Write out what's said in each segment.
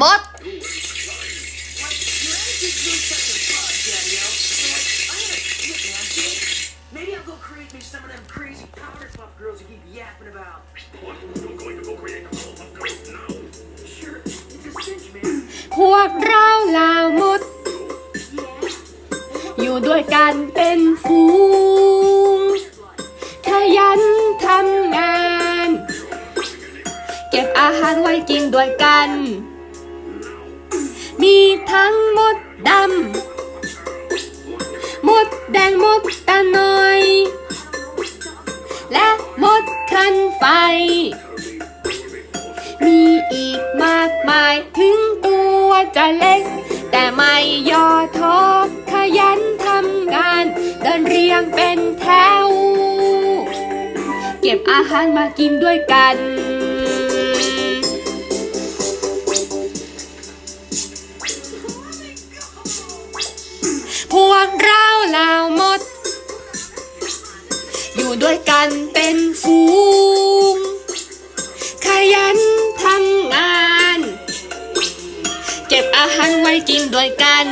มด Maybe I'll go create me some of them crazy powder puff girls you keep yapping about. What? You're going to go create a Powerpuff Girl now? Sure, it's a cinch, man. พวกเราเหล่ามดอยู่ด้วยกันเป็นฝูงขยันทำงาน เก็บอาหารไว้กินด้วยกันมี ทั้งมดดำมดแดงมดตาน้อย และมดคันไฟ มีอีกมากมายถึงตัวจะเล็ก แต่ไม่ย่อท้อขยันทำงาน เดินเรียงเป็นแถว เก็บอาหารมากินด้วยกัน เราเหล่ามด อยู่ด้วยกันเป็นฝูง ขยันทำงาน เก็บอาหารไว้กินด้วยกัน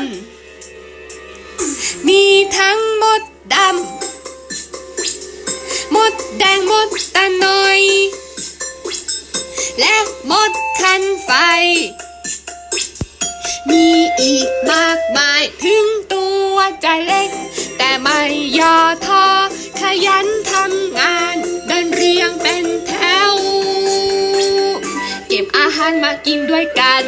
มีทั้งมดดำ มดแดงมดตาน้อย และมดคันไฟ เล็ก แต่ไม่ย่อท้อขยันทำงานเดินเรียงเป็นแถว เก็บอาหารมากินด้วยกัน